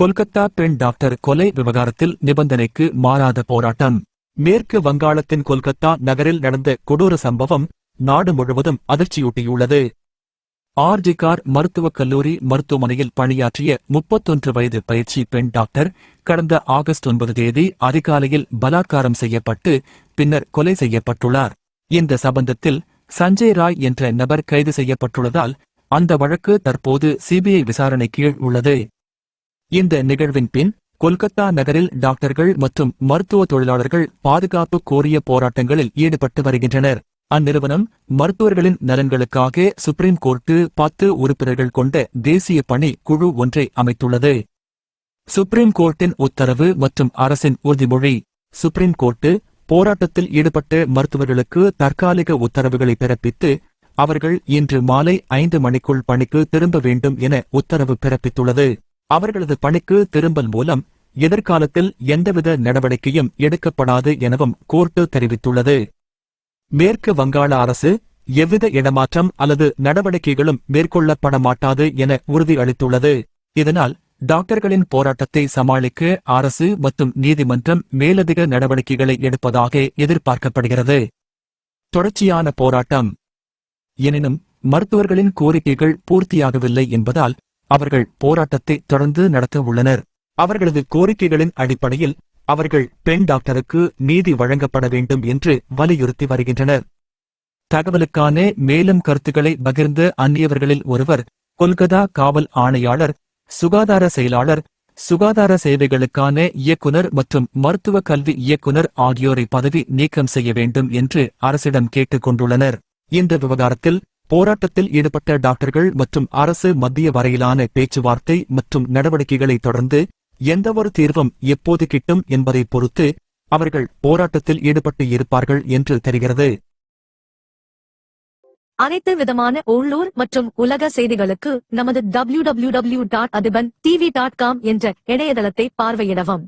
கொல்கத்தா பெண் டாக்டர் கொலை விவகாரத்தில் நிபந்தனைக்கு மாறாத போராட்டம். மேற்கு வங்காளத்தின் கொல்கத்தா நகரில் நடந்த கொடூர சம்பவம் நாடு முழுவதும் அதிர்ச்சியூட்டியுள்ளது. ஆர்ஜிகார் மருத்துவக் கல்லூரி மருத்துவமனையில் பணியாற்றிய முப்பத்தொன்று வயது பயிற்சி பெண் டாக்டர் கடந்த ஆகஸ்ட் ஒன்பது தேதி அதிகாலையில் பலாத்காரம் செய்யப்பட்டு பின்னர் கொலை செய்யப்பட்டுள்ளார். இந்த சம்பந்தத்தில் சஞ்சய் ராய் என்ற நபர் கைது செய்யப்பட்டுள்ளதால் அந்த வழக்கு தற்போது சிபிஐ விசாரணை கீழ் உள்ளது. இந்த நிகழ்வின் பின் கொல்கத்தா நகரில் டாக்டர்கள் மற்றும் மருத்துவ தொழிலாளர்கள் பாதுகாப்பு கோரிய போராட்டங்களில் ஈடுபட்டு வருகின்றனர். அந்நிறுவனம் மருத்துவர்களின் நலன்களுக்காக சுப்ரீம் கோர்ட்டு பத்து உறுப்பினர்கள் கொண்ட தேசிய பணி குழு ஒன்றை அமைத்துள்ளது. சுப்ரீம் கோர்ட்டின் உத்தரவு மற்றும் அரசின் உறுதிமொழி. சுப்ரீம் கோர்ட்டு போராட்டத்தில் ஈடுபட்ட மருத்துவர்களுக்கு தற்காலிக உத்தரவுகளை பிறப்பித்து அவர்கள் இன்று மாலை ஐந்து மணிக்குள் பணிக்கு திரும்ப வேண்டும் என உத்தரவு பிறப்பித்துள்ளது. அவர்களது பணிக்கு திரும்பல் மூலம் எதிர்காலத்தில் எந்தவித நடவடிக்கையும் எடுக்கப்படாது எனவும் கோர்ட்டு தெரிவித்துள்ளது. மேற்கு வங்காள அரசு எவ்வித இடமாற்றம் அல்லது நடவடிக்கைகளும் மேற்கொள்ளப்பட மாட்டாது என உறுதியளித்துள்ளது. இதனால் டாக்டர்களின் போராட்டத்தை சமாளிக்க அரசு மற்றும் நீதிமன்றம் மேலதிக நடவடிக்கைகளை எடுப்பதாக எதிர்பார்க்கப்படுகிறது. தொடர்ச்சியான போராட்டம். எனினும் மருத்துவர்களின் கோரிக்கைகள் பூர்த்தியாகவில்லை என்பதால் அவர்கள் போராட்டத்தை தொடர்ந்து நடத்த உள்ளனர். அவர்களது கோரிக்கைகளின் அடிப்படையில் அவர்கள் பெண் டாக்டருக்கு நீதி வழங்கப்பட வேண்டும் என்று வலியுறுத்தி வருகின்றனர். தகவலுக்கான மேலும் கருத்துக்களை பகிர்ந்த அந்நியவர்களில் ஒருவர் கொல்கத்தா காவல் ஆணையாளர் சுகாதார செயலாளர் சுகாதார சேவைகளுக்கான இயக்குனர் மற்றும் மருத்துவ கல்வி இயக்குனர் ஆகியோரை பதவி நீக்கம் செய்ய வேண்டும் என்று அரசிடம் கேட்டுக் கொண்டுள்ளனர். இந்த விவகாரத்தில் போராட்டத்தில் ஈடுபட்ட டாக்டர்கள் மற்றும் அரசு மத்திய வரையிலான பேச்சுவார்த்தை மற்றும் நடவடிக்கைகளை தொடர்ந்து எந்தவொரு தீர்வும் எப்போது கிட்டும் என்பதை பொறுத்து அவர்கள் போராட்டத்தில் ஈடுபட்டு இருப்பார்கள் என்று தெரிகிறது. அனைத்து விதமான உள்ளூர் மற்றும் உலக செய்திகளுக்கு நமது W W W dot Adhiban TV dot com என்ற இணையதளத்தை பார்வையிடவும்.